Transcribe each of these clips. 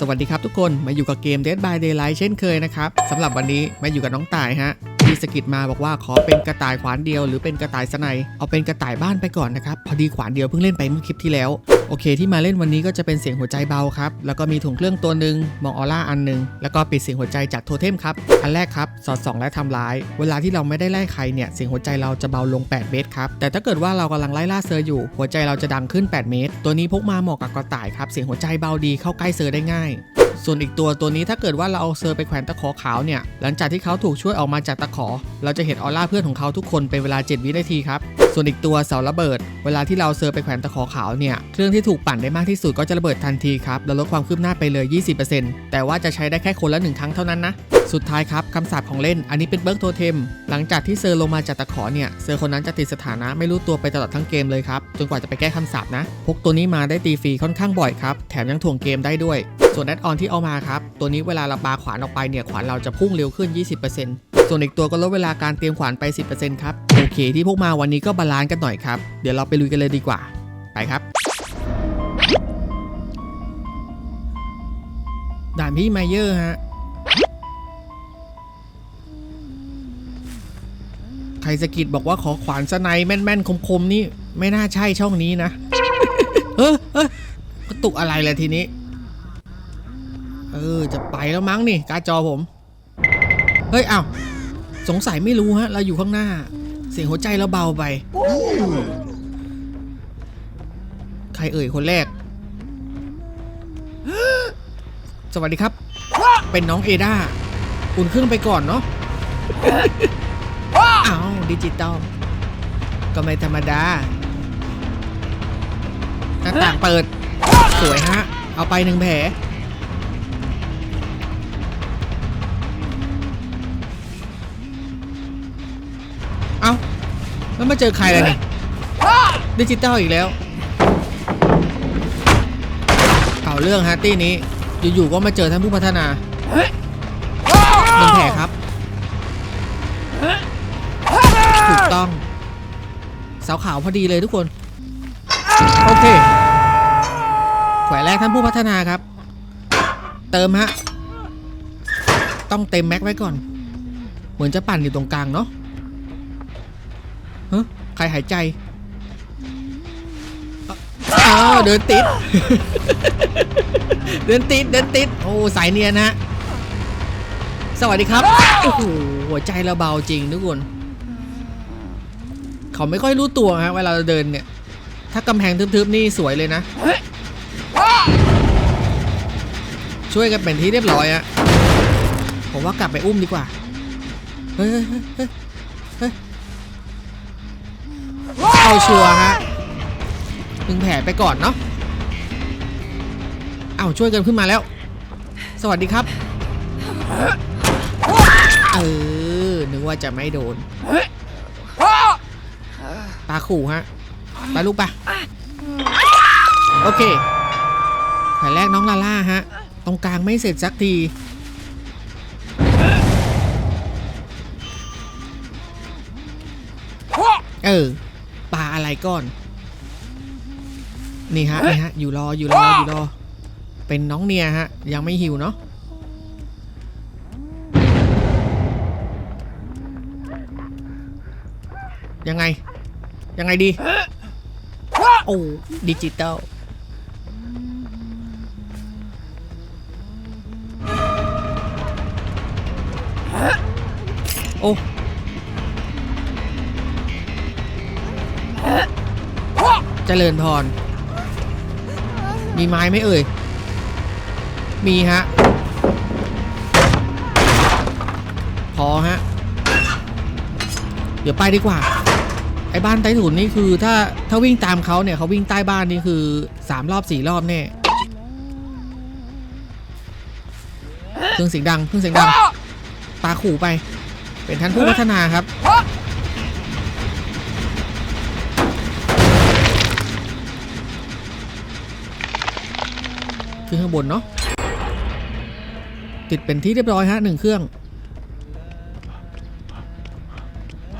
สวัสดีครับทุกคนมาอยู่กับเกม Dead by Daylight เช่นเคยนะครับสำหรับวันนี้มาอยู่กับน้องต่ายฮะพี่สกิดมาบอกว่าขอเป็นกระต่ายขวานเดียวหรือเป็นกระต่ายสไนเอาเป็นกระต่ายบ้านไปก่อนนะครับพอดีขวานเดียวเพิ่งเล่นไปเมื่อคลิปที่แล้ว โอเค ที่มาเล่นวันนี้ก็จะเป็นเสียงหัวใจเบาครับ แล้วก็มีถุงเครื่องตัวหนึ่งมองออร่าอันหนึ่งแล้วก็ปิดเสียงหัวใจจากโทเทมครับ อันแรกครับ สอดส่องและทำร้าย เวลาที่เราไม่ได้ไล่ใครเนี่ยเสียงหัวใจเราจะเบาลง 8 เมตรครับ แต่ถ้าเกิดว่าเรากำลังไล่ล่าเซอร์อยู่ หัวใจเราจะดังขึ้น 8 เมตร ตัวนี้พกมาเหมาะกับกระต่ายครับเสียงหัวใจเบาดีเข้าใกล้เซอร์ได้ง่ายส่วนอีกตัวตัวนี้ถ้าเกิดว่าเราเอาเซอร์ไปแขวนตะขอขาวเนี่ย หลังจากที่เขาถูกช่วยออกมาจากตะขอ เราจะเห็นออร่าเพื่อนของเขาทุกคนเป็นเวลา 7 วินาทีครับ ส่วนอีกตัวเสาระเบิด เวลาที่เราเซอร์ไปแขวนตะขอขาวเนี่ยเครื่องที่ถูกปั่นได้มากที่สุดก็จะระเบิดทันทีครับแล้วลดความคืบหน้าไปเลย 20%แต่ว่าจะใช้ได้แค่คนละหนึ่งครั้งเท่านั้นนะ สุดท้ายครับคำสาปของเล่น อันนี้เป็นเบิร์กโทเทม หลังจากที่เซอร์ลงมาจากตะขอเนี่ยเซอร์คนนั้นจะติดสถานะไม่รู้ตัวไปตลอดทั้งเกมเลยครับจนกว่าจะไปแก้คำสาปนะพกตัวนี้มาได้ตีฟรีค่อนข้างบ่อยครับแถมยังถ่วงเกมได้ด้วย ส่วนแอดออนที่เอามาครับตัวนี้เวลาเราปาขวานออกไปเนี่ยขวานเราจะพุ่งเร็วขึ้น 20% ส่วนอีกตัวก็ลดเวลาการเตรียมขวานไป 10%ครับ โอเค ที่พวกมาวันนี้ก็บาลานซ์กันหน่อยครับ เดี๋ยวเราไปลุยกันเลยดีกว่า ไปครับ ด่านพี่ไมเยอร์ฮะ ใครสะกิดบอกว่าขอขวานสไนแม่นๆ คมๆ นี่ ไม่น่าใช่ช่องนี้นะ เออเออกระตุกอะไรล่ะทีนี้ เออ จะไปแล้วมั้งนี่ การ์ดจอผม เฮ้ย อ้าว สงสัยไม่รู้ฮะ เราอยู่ข้างหน้า เสียงหัวใจเราเบาไป ใครเอ่ยคนแรก สวัสดีครับ เป็นน้องเอดาอุ่นเครื่องไปก่อนเนาะอ้าวดิจิตอลก็ไม่ธรรมดาหน้าต่างเปิด สวยฮะ เอาไปหนึ่งแผล แล้วมาเจอใครล่ะนี่ดิจิตอลอีกแล้วเก่าเรื่องฮะตี้นี้ อยู่ๆก็มาเจอท่านผู้พัฒนาหนึ่งแผลครับ ถูกต้องเสาขาวพอดีเลยทุกคน โอเคแขวนแรกท่านผู้พัฒนาครับ เติมฮะ ต้องเต็มแม็กไว้ก่อน เหมือนจะปั่นอยู่ตรงกลางเนาะเฮ้ย ใครหายใจอ้าวเดินติด เดินติด เดินติด โอ้สายเนียนฮะ สวัสดีครับ โอ้โห หัวใจเราเบาจริงทุกคน เขาไม่ค่อยรู้ตัวฮะเวลาเราเดินเนี่ย ถ้ากำแพงทึบๆนี่สวยเลยนะ ช่วยกันเป็นที่เรียบร้อยอะผมว่ากลับไปอุ้มดีกว่า เฮ้ยเฮ้ยเฮ้ย เฮ้ยเฮ้ยเอาชัวฮะหนึ่งแผลไปก่อนเนาะเอาช่วยกันขึ้นมาแล้ว สวัสดีครับ เออ นึกว่าจะไม่โดน ตาขู่ฮะ ไปลูกปะโอเคแผนแรกน้องลาล่าฮะ ตรงกลางไม่เสร็จสักทีเออ อะไรก่อน นี่ฮะนี่ฮะ อยู่รออยู่รออยู่รอ เป็นน้องเนียฮะ ยังไม่หิวเนาะยังไง ยังไงดี โอ้ดิจิตอลโอ้ เจริญพร มีไม้ไหมเอ่ย มีฮะ พอฮะ เดี๋ยวไปดีกว่า ไอ้บ้านใต้ถุนนี่คือ ถ้าถ้าวิ่งตามเขาเนี่ยเขาวิ่งใต้บ้านนี่คือสามรอบสี่รอบแน่เครื่องเสียงดังเครื่องเสียงดังตาขู่ไป เป็นท่านผู้พัฒนาครับ ขึ้นข้างบนเนาะติดเป็นที่เรียบร้อยฮะหนึ่งเครื่อง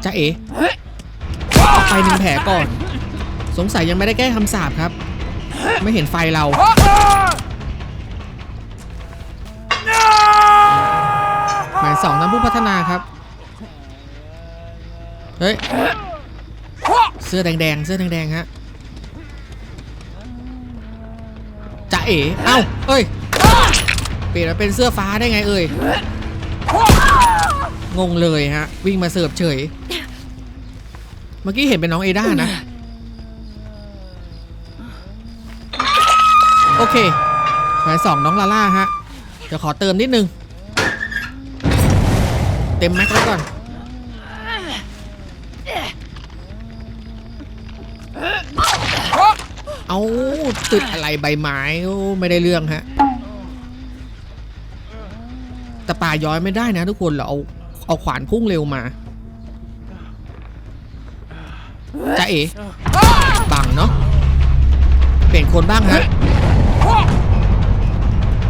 จ้าเอ๋ไปหนึ่งแผลก่อน สงสัยยังไม่ได้แก้คำสาบครับ ไม่เห็นไฟเรา หมายสองน้ำผู้พัฒนาครับ เฮ้ย เสื้อแดงๆ เสื้อแดงๆ ฮะ เอ๋เอ้าเอ้ย เปลี่ยนมาเป็นเสื้อฟ้าได้ไงเอ่ย งงเลยฮะ วิ่งมาเสิร์ฟเฉย เมื่อกี้เห็นเป็นน้องเอด้านะ โอเคแขวนสองน้องลาล่าฮะเดี๋ยวขอเติมนิดนึง เต็มแม็กซ์ไว้ก่อน เอาติดอะไรใบไม้ไม่ได้เรื่องฮะ แต่ป่าย้อยไม่ได้นะทุกคนเราเอาเอาขวานพุ่งเร็วมาจะเอ๋บังเนาะเปลี่ยนคนบ้างฮะ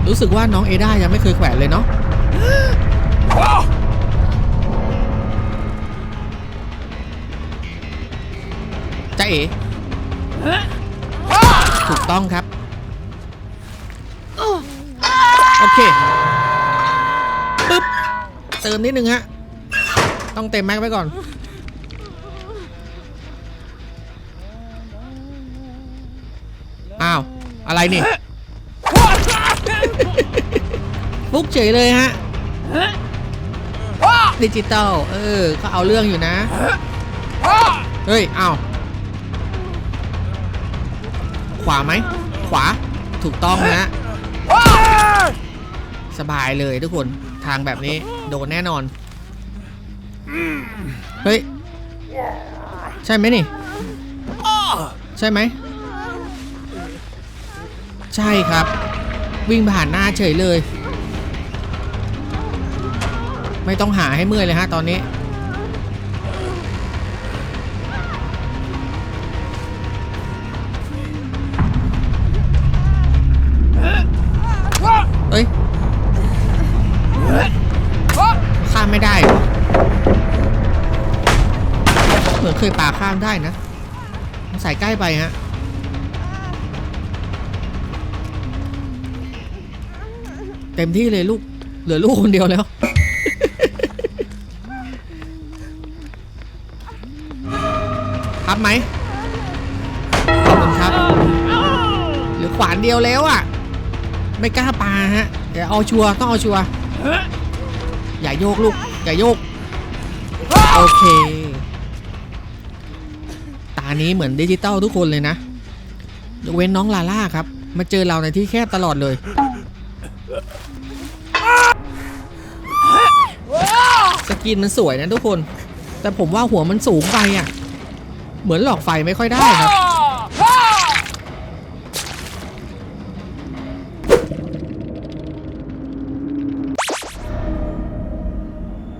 รู้สึกว่าน้องเอด้ายังไม่เคยแขวนเลยเนาะจะเอ๋ ถูกต้องครับ โอเคปึ๊บเติมนิดนึงฮะ ต้องเต็มแม็กไว้ก่อน อ้าว อะไรนี่ฟุกเฉยเลยฮะดิจิตอลเออก็เอาเรื่องอยู่นะ เฮ้ย อ้าว ขวาไหม ขวา ถูกต้องนะ สบายเลยทุกคน ทางแบบนี้ โดนแน่นอน เฮ้ย ใช่ไหมนี่ ใช่ไหม ใช่ครับ วิ่งผ่านหน้าเฉยเลย ไม่ต้องหาให้เมื่อยเลยฮะตอนนี้ ข้ามได้นะมันใส่ใกล้ไปฮะเต็มที่เลยลูก เหลือลูกคนเดียวแล้วครับไหมขอบคุณครับ เหลือขวานเดียวแล้วอะ ไม่กล้าปาฮะเดี๋ยวเอาชัวร์ต้องเอาชัวร์อย่าโยกลูก อย่าโยก โอเค ตานี้เหมือนดิจิตอลทุกคนเลยนะยกเว้นน้องลาล่าครับ มาเจอเราในที่แคบตลอดเลย สกินมันสวยนะทุกคน แต่ผมว่าหัวมันสูงไปอะ เหมือนหลอกไฟไม่ค่อยได้ครับ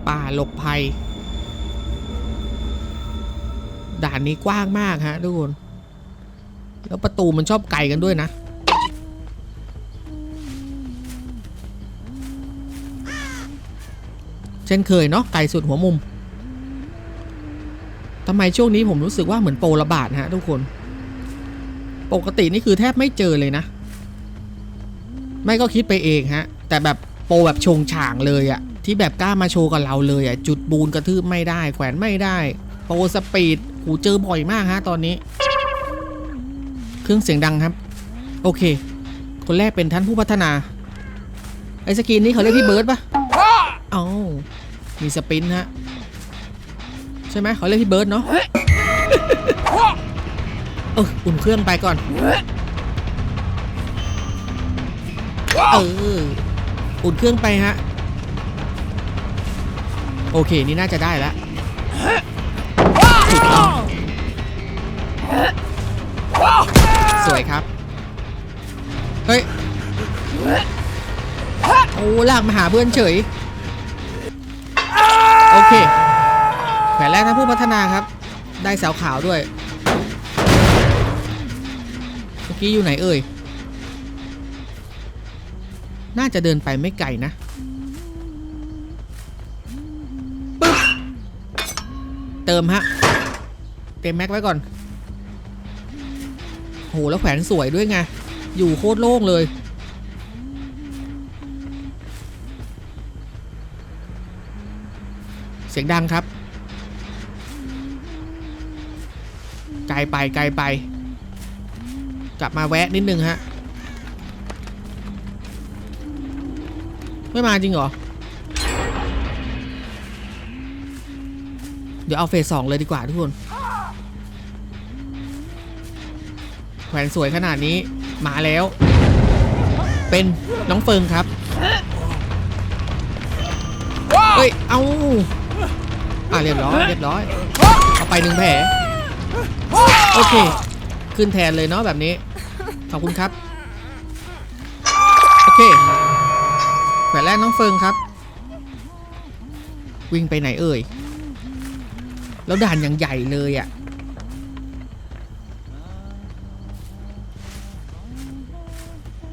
ป่าหลบภัย ด่านนี้กว้างมากฮะทุกคน แล้วประตูมันชอบไกลกันด้วยนะ เช่นเคยเนาะไกลสุดหัวมุมทำไมช่วงนี้ผมรู้สึกว่าเหมือนโปรระบาดฮะทุกคน ปกตินี่คือแทบไม่เจอเลยนะ ไม่ก็คิดไปเองฮะ แต่แบบโปรแบบชงฉ่างเลยอะที่แบบกล้ามาโชว์กับเราเลยอะจุดบูนกระทืบไม่ได้ แขวนไม่ได้ โปรสปีด หเจอบ่อยมากฮะตอนนี้ เครื่องเสียงดังครับ โอเค คนแรกเป็นท่านผู้พัฒนา ไอ้สกินนี่เขาเรียกพี่เบิร์ดปะเอามีสปินฮะ ใช่ไหมเขาเรียกพี่เบิร์ดเนาะเอออุ่นเครื่องไปก่อน เออ อุ่นเครื่องไปฮะ โอเค นี่น่าจะได้แล้วถูกต้อง โอ้ลากมาหาเพื่อนเฉย โอเคแขวนแรกนะผู้พัฒนาครับ ได้เสาขาวด้วย เมื่อกี้อยู่ไหนเอ่ย น่าจะเดินไปไม่ไกลนะปึ๊บเติมฮะ เต็มแม็กไว้ก่อนโหแล้วแขวนสวยด้วยไง อยู่โคตรโล่งเลย สียงดังครับ ไกลไปไกลไป กลับมาแวะนิดนึงฮะ ไม่มาจริงเหรอ เดี๋ยวเอาเฟสสองเลยดีกว่าทุกคนแขวนสวยขนาดนี้มาแล้ว เป็นน้องเฟิงครับ เฮ้ย เอา อะเรียบร้อยเรียบร้อยเอาไปหนึ่งแผลโอเค ขึ้นแทนเลยเนาะแบบนี้ ขอบคุณครับ โอเคแผลแรกน้องเฟิงครับ วิ่งไปไหนเอ่ย แล้วด่านอย่างใหญ่เลยอะ่ะ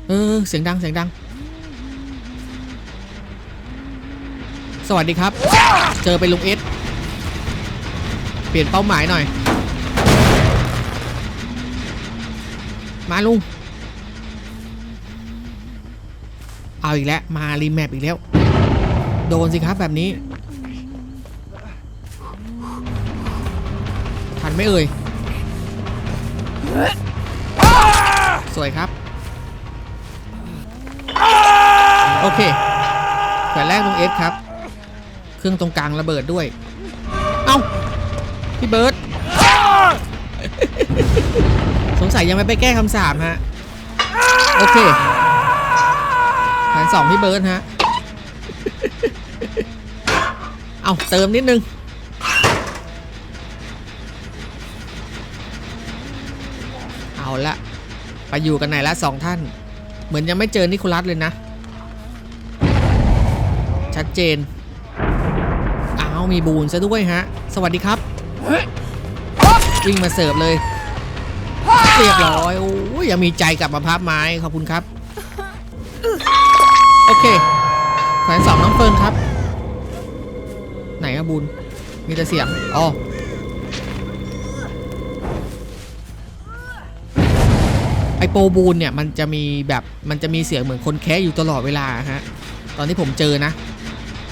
เออเสียงดังเสียงดัง สวัสดีครับ เจอไปนลุงเอส เปลี่ยนเป้าหมายหน่อย มาลุง เอาอีกแล้ว มารีแมปอีกแล้ว โดนสิครับแบบนี้ ทันไม่เอ่ย สวยครับ โอเคแขวนแรกตรงเอสครับ เครื่องตรงกลางระเบิดด้วย พี่เบิร์ตสงสัยยังไม่ไปแก้คำสาปฮะ โอเคแผนสองพี่เบิร์ตฮะ เอาเติมนิดนึง เอาละไปอยู่กันไหนละสองท่าน เหมือนยังไม่เจอนิโคลัสเลยนะ ชัดเจน อ้าวมีบูนซะด้วยฮะ สวัสดีครับ วิ่งมาเสิร์ฟเลยเรียบร้อยโอ้ยยังมีใจกลับมาพับไม้ขอบคุณครับ โอเคแขวนสองน้องเฟิร์นครับ ไหนอะบุญ มีแต่เสียงอ๋อไอโปรบูนเนี่ย มันจะมีแบบมันจะมีเสียงเหมือนคนแคะอยู่ตลอดเวลาฮะ ตอนที่ผมเจอนะ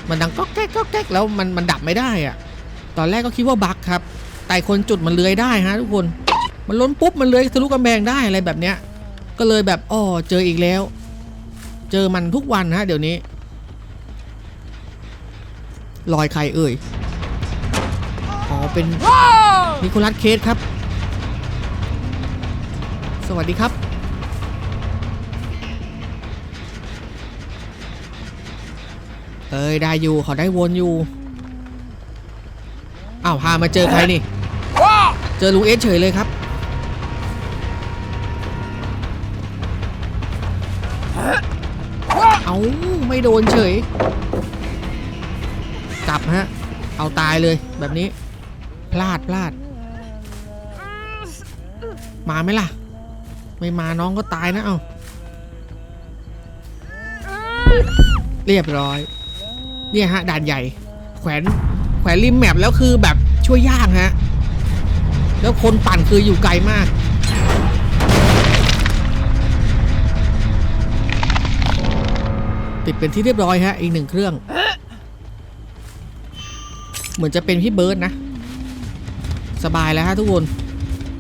มันดังก๊อกแก๊กก๊อกแก๊กแล้วมันมันดับไม่ได้อะ ตอนแรกก็คิดว่าบั๊กครับแต่คนจุดมันเลื้อยได้ฮะทุกคน มันล้นปุ๊บมันเลื้อยทะลุกำแพงได้อะไรแบบเนี้ย ก็เลยแบบอ๋อเจออีกแล้ว เจอมันทุกวันฮะเดี๋ยวนี้รอยใครเอ่ย อ๋อ เป็นนิโคลัสเคสครับ สวัสดีครับ เอ้ย ได้อยู่เขาได้วนอยู่าวพามาเจอใครนี่ เจอลุงเอสเฉยเลยครับ เอาไม่โดนเฉย กลับฮะ เอาตายเลยแบบนี้ พลาดพลาด มาไหมล่ะ ไม่มาน้องก็ตายนะเอาเรียบร้อย เนี่ยฮะด่านใหญ่ แขวนแขวนริมแมปแล้วคือแบบ ช่วยยากฮะ แล้วคนปั่นคืออยู่ไกลมาก ติดเป็นที่เรียบร้อยฮะ อีกหนึ่งเครื่อง เหมือนจะเป็นพี่เบิร์ดนะ สบายแล้วฮะทุกคน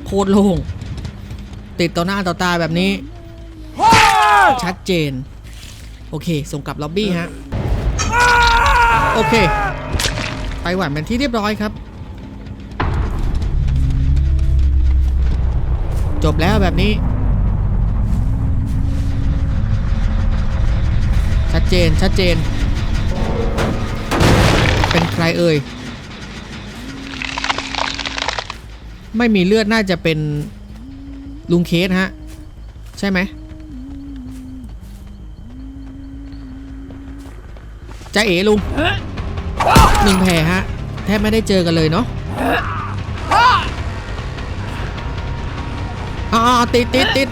โคตรโล่ง ติดต่อหน้าต่อตาแบบนี้ ชัดเจน โอเค ส่งกลับล็อบบี้ฮะ โอเคไปหวานเป็นที่เรียบร้อยครับ จบแล้วแบบนี้ ชัดเจนชัดเจน เป็นใครเอ่ย ไม่มีเลือดน่าจะเป็นลุงเคสฮะ ใช่ไหมจ้าเอ๋ลุงหนึ่งแผลฮะ แทบไม่ได้เจอกันเลยเนาะ อ๋อติดติดติด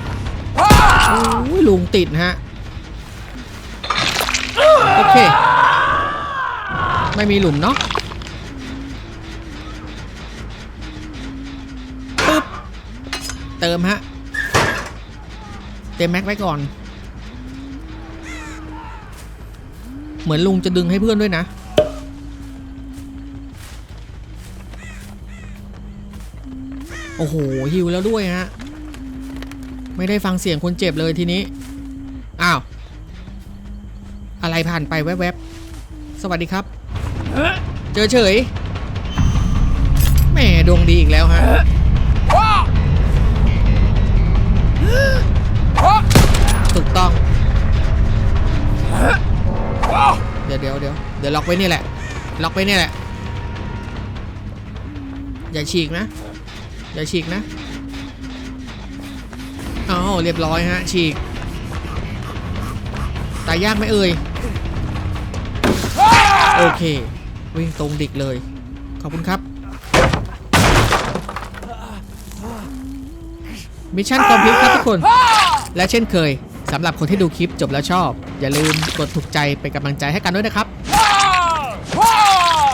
โอ้ยลุงติดฮะ โอเค ไม่มีหลุมเนาะปึ๊บ เติมฮะ เต็มแม็กไว้ก่อน เหมือนลุงจะดึงให้เพื่อนด้วยนะโอ้โหหิวแล้วด้วยฮะ ไม่ได้ฟังเสียงคนเจ็บเลยทีนี้ อ้าว อะไรผ่านไปแวบๆ สวัสดีครับ เจอเฉย แหม่ดวงดีอีกแล้วฮะถูกต้อง เดี๋ยวเดี๋ยวเดี๋ยวเดี๋ยวล็อกไว้นี่แหละ ล็อกไว้นี่แหละ อย่าฉีกนะ อย่าฉีกนะ อ๋อเรียบร้อยฮะฉีกตายยากไหมเอ่ยโอเค วิ่งตรงดิกเลย ขอบคุณครับมิชชั่นคอมพลีทครับทุกคน และเช่นเคยสำหรับคนที่ดูคลิปจบแล้วชอบ อย่าลืมกดถูกใจเป็นกำลังใจให้กันด้วยนะครับ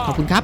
ขอบคุณครับ